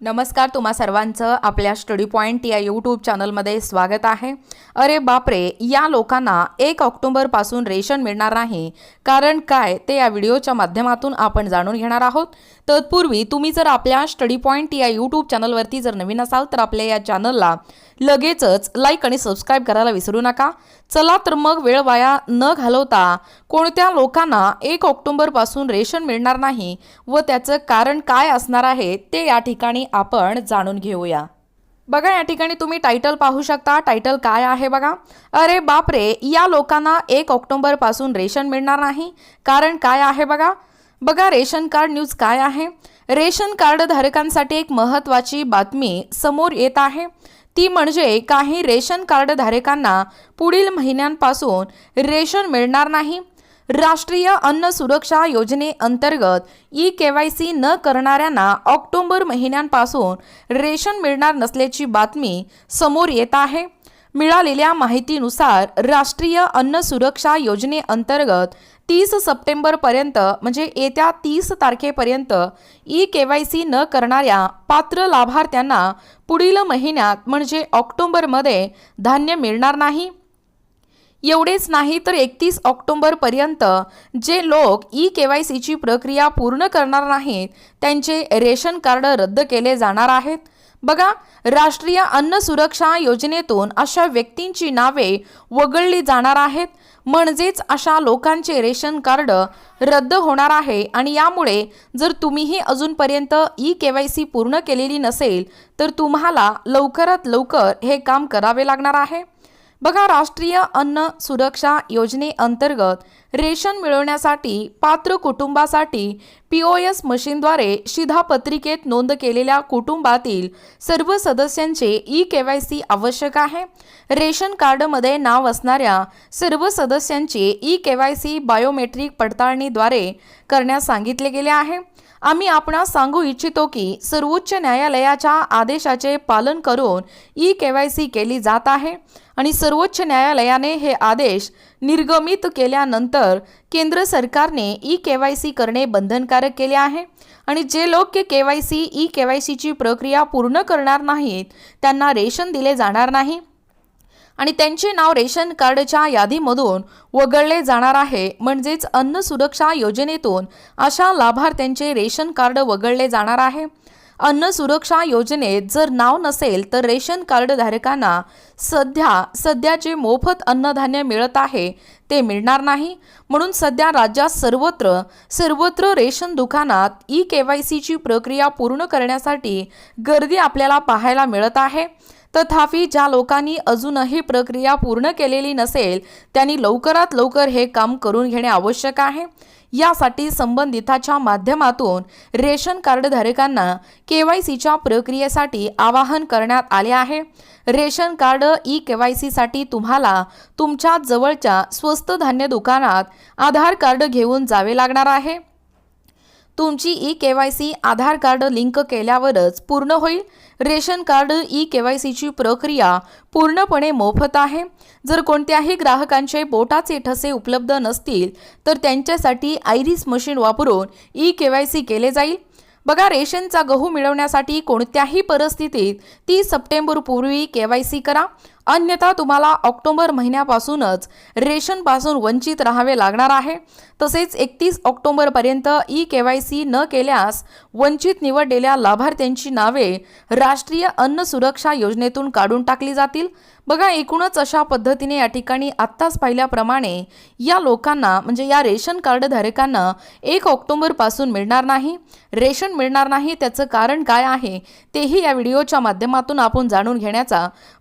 नमस्कार तुम्हा सर्वांचं आपल्या स्टडी पॉईंट या यूट्यूब चॅनलमध्ये स्वागत आहे. अरे बापरे या लोकांना एक ऑक्टोबरपासून रेशन मिळणार नाही. कारण काय ते या व्हिडिओच्या माध्यमातून आपण जाणून घेणार आहोत. तत्पूर्वी तुम्ही जर आपल्या स्टडी पॉईंट या यूट्यूब चॅनलवरती जर नवीन असाल तर आपल्या या चॅनलला लगेचच लाईक आणि सबस्क्राईब करायला विसरू नका. चला तर मग वेळ वाया न घालवता कोणत्या लोकांना एक ऑक्टोबरपासून रेशन मिळणार नाही व त्याचं कारण काय असणार आहे ते या ठिकाणी आपण जाणून घेऊया. बघा या ठिकाणी तुम्ही टायटल पाहू शकता. टायटल काय आहे बघा? अरे बापरे या लोकांना एक ऑक्टोबरपासून रेशन मिळणार नाही. कारण काय आहे बघा? बघा रेशन कार्ड न्यूज काय आहे? रेशन कार्ड धारकांसाठी एक महत्त्वाची बातमी समोर येत आहे. ती म्हणजे काही रेशन कार्ड धारकांना पुढील महिन्यांपासून रेशन मिळणार नाही. राष्ट्रीय अन्न सुरक्षा योजनेअंतर्गत ई के वाय सी न करणाऱ्यांना ऑक्टोबर महिन्यांपासून रेशन मिळणार नसल्याची बातमी समोर येत आहे. मिळालेल्या माहितीनुसार राष्ट्रीय अन्न सुरक्षा योजनेअंतर्गत तीस सप्टेंबरपर्यंत म्हणजे येत्या तीस तारखेपर्यंत ई के वाय सी न करणाऱ्या पात्र लाभार्थ्यांना पुढील महिन्यात म्हणजे ऑक्टोबरमध्ये धान्य मिळणार नाही. एवढेच नाही तर एकतीस ऑक्टोबरपर्यंत जे लोक ई के वाय सीची प्रक्रिया पूर्ण करणार नाहीत त्यांचे रेशन कार्ड रद्द केले जाणार आहेत. बघा राष्ट्रीय अन्न सुरक्षा योजनेतून अशा व्यक्तींची नावे वगळली जाणार आहेत. म्हणजेच अशा लोकांचे रेशन कार्ड रद्द होणार आहे आणि यामुळे जर तुम्हीही अजूनपर्यंत ई के वाय सी पूर्ण केलेली नसेल तर तुम्हाला लवकरात लवकर हे काम करावे लागणार आहे. बघा राष्ट्रीय अन्न सुरक्षा योजनेअंतर्गत रेशन मिळवण्यासाठी पात्र कुटुंबासाठी पी ओ एस मशीनद्वारे शिधापत्रिकेत नोंद केलेल्या कुटुंबातील सर्व सदस्यांचे ई के वाय सी आवश्यक आहे. रेशन कार्डमध्ये नाव असणाऱ्या सर्व सदस्यांचे E K Y C biometric पडताळणीद्वारे करण्यास सांगितले गेले आहे. आम्ही आपणास सांगू इच्छितो की सर्वोच्च न्यायालयाच्या आदेशाचे पालन करून ई के वाय सी केली जात आहे. आणि सर्वोच्च न्यायालयाने हे आदेश निर्गमित केल्यानंतर केंद्र सरकारने ई के वाय सी करणे बंधनकारक केले आहे. आणि जे लोक K Y C E K Y सीची प्रक्रिया पूर्ण करणार नाहीत त्यांना रेशन दिले जाणार नाही. आणि त्यांचे नाव रेशन कार्डच्या यादीमधून वगळले जाणार आहे. म्हणजेच अन्न सुरक्षा योजनेतून अशा लाभार्थ्यांचे रेशन कार्ड वगळले जाणार आहे. अन्न सुरक्षा योजनेत जर नाव नसेल तर रेशन कार्ड धारकांना सध्या सध्या जे मोफत अन्नधान्य मिळत आहे ते मिळणार नाही. म्हणून सध्या राज्यात सर्वत्र सर्वत्र रेशन दुकानात ई के वाय सीची प्रक्रिया पूर्ण करण्यासाठी गर्दी आपल्याला पाहायला मिळत आहे. तथापि ज्या लोकांनी अजूनही प्रक्रिया पूर्ण केलेली नसेल त्यांनी लवकरात लवकर हे काम करून घेणे आवश्यक आहे. यासाठी संबंधिताच्या माध्यमातून रेशन कार्डधारकांना के वाय सीच्या प्रक्रियेसाठी आवाहन करण्यात आले आहे. Ration card E K Y सीसाठी तुम्हाला तुमच्या जवळच्या स्वस्त धान्य दुकानात आधार कार्ड घेऊन जावे लागणार आहे. तुमची E K Y C Aadhaar card link केल्यावरच पूर्ण होईल. Ration card E K Y सीची प्रक्रिया पूर्णपणे मोफत आहे. जर कोणत्याही ग्राहकांचे बोटाचे ठसे उपलब्ध नसतील तर त्यांच्यासाठी आयरिस मशीन वापरून ई के वाय सी केले जाईल. बघा रेशनचा गहू मिळवण्यासाठी कोणत्याही परिस्थितीत तीस सप्टेंबरपूर्वी के वाय सी करा. अन्यथा तुम्हाला ऑक्टोबर महिन्यापासूनच रेशनपासून वंचित राहावे लागणार आहे. तसेच एकतीस ऑक्टोबरपर्यंत ई के वाय सी न केल्यास वंचित निवडलेल्या लाभार्थ्यांची नावे राष्ट्रीय अन्न सुरक्षा योजनेतून काढून टाकली जातील. बघा एकूणच अशा पद्धतीने या ठिकाणी आत्ताच पाहिल्याप्रमाणे या लोकांना म्हणजे या रेशन कार्डधारकांना एक ऑक्टोबरपासून मिळणार नाही. रेशन मिळणार नाही त्याचं कारण काय आहे तेही या व्हिडिओच्या माध्यमातून आपण जाणून घेण्याचा